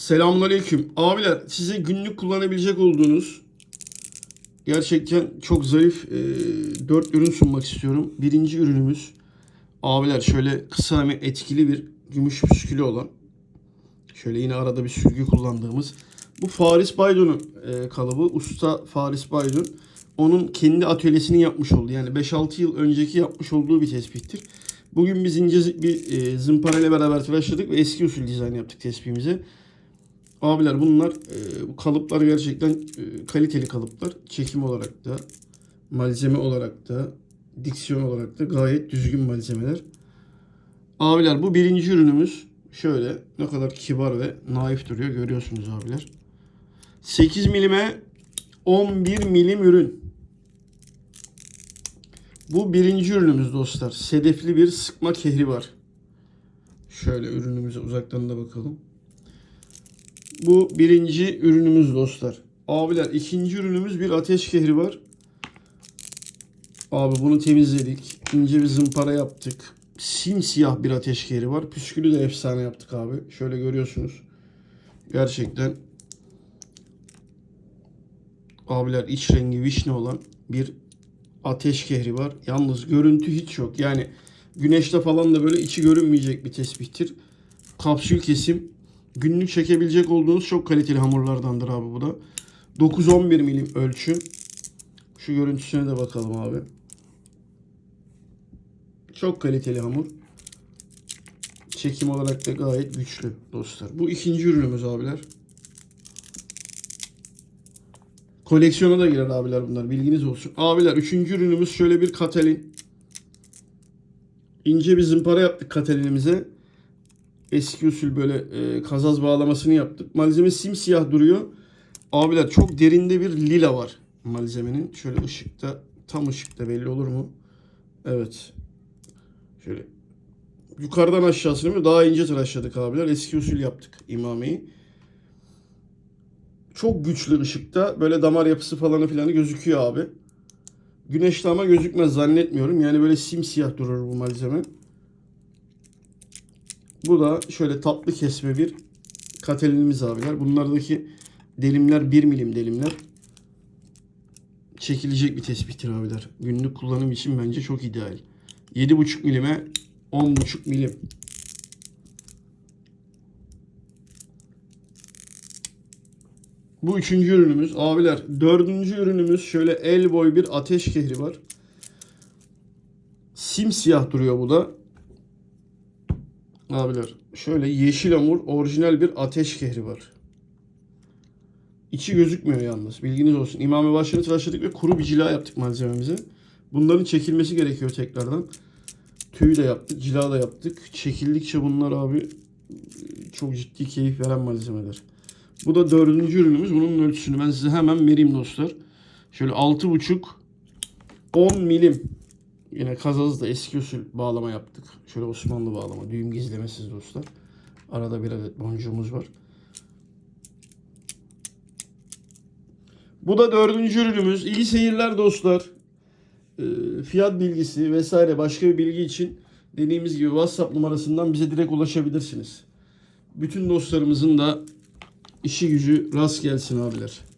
Selamünaleyküm. Abiler size günlük kullanabilecek olduğunuz gerçekten çok zarif 4 ürün sunmak istiyorum. Birinci ürünümüz abiler şöyle kısa ve etkili bir gümüş püskülü olan şöyle yine arada bir sürgü kullandığımız bu Faris Baydun'un e, kalıbı. Usta Faris Baydun. Onun kendi atölyesini yapmış oldu. Yani 5-6 yıl önceki yapmış olduğu bir tespittir. Bugün biz ince bir e, zımpara ile beraber tıraşladık ve eski usul dizayn yaptık tespihimize. Abiler bunlar e, kalıplar gerçekten e, kaliteli kalıplar. Çekim olarak da malzeme olarak da diksiyon olarak da gayet düzgün malzemeler. Abiler bu birinci ürünümüz. Şöyle ne kadar kibar ve naif duruyor görüyorsunuz abiler. 8 milime 11 milim ürün. Bu birinci ürünümüz dostlar. Sedefli bir sıkma kehri var. Şöyle ürünümüze uzaktan da bakalım. Bu birinci ürünümüz dostlar. Abiler ikinci ürünümüz bir ateş kehri var. Abi bunu temizledik. İnce bir zımpara yaptık. Simsiyah bir ateş kehri var. Püskülü de efsane yaptık abi. Şöyle görüyorsunuz. Gerçekten abiler iç rengi vişne olan bir ateş kehri var. Yalnız görüntü hiç yok. Yani güneşte falan da böyle içi görünmeyecek bir tespihtir. Kapsül kesim. Günlük çekebilecek olduğunuz çok kaliteli hamurlardandır abi bu da. 9-11 milim ölçü. Şu görüntüsüne de bakalım abi. Çok kaliteli hamur. Çekim olarak da gayet güçlü dostlar. Bu ikinci ürünümüz abiler. Koleksiyona da girer abiler bunlar. Bilginiz olsun. Abiler üçüncü ürünümüz şöyle bir katalin. İnce bir zımpara yaptık katalinimize. Eski usul böyle e, kazaz bağlamasını yaptık. Malzeme simsiyah duruyor. Abiler çok derinde bir lila var malzemenin. Şöyle ışıkta tam ışıkta belli olur mu? Evet. Şöyle yukarıdan aşağısını mı daha ince tıraşladık abiler. Eski usul yaptık imameyi. Çok güçlü ışıkta böyle damar yapısı falanı filanı gözüküyor abi. Güneşte ama gözükmez zannetmiyorum. Yani böyle simsiyah durur bu malzeme. Bu da şöyle tatlı kesme bir katelinimiz abiler. Bunlardaki delimler 1 milim delimler. Çekilecek bir tespittir abiler. Günlük kullanım için bence çok ideal. 7,5 milime 10,5 milim. Bu üçüncü ürünümüz. Abiler dördüncü ürünümüz şöyle el boy bir ateş kehri var. Simsiyah duruyor bu da. Abiler şöyle yeşil hamur orijinal bir ateş kehri var. İçi gözükmüyor yalnız. Bilginiz olsun. İmame başını tıraşladık ve kuru bir cila yaptık malzememize. Bunların çekilmesi gerekiyor tekrardan. Tüyü de yaptık, cila da yaptık. Çekildikçe bunlar abi çok ciddi keyif veren malzemeler. Bu da dördüncü ürünümüz. Bunun ölçüsünü ben size hemen vereyim dostlar. Şöyle altı buçuk 10 milim. Yine kazazda eski usul bağlama yaptık. Şöyle Osmanlı bağlama. Düğüm gizlemesiz dostlar. Arada bir adet boncuğumuz var. Bu da dördüncü ürünümüz. İyi seyirler dostlar. Ee, fiyat bilgisi vesaire başka bir bilgi için dediğimiz gibi WhatsApp numarasından bize direkt ulaşabilirsiniz. Bütün dostlarımızın da işi gücü rast gelsin abiler.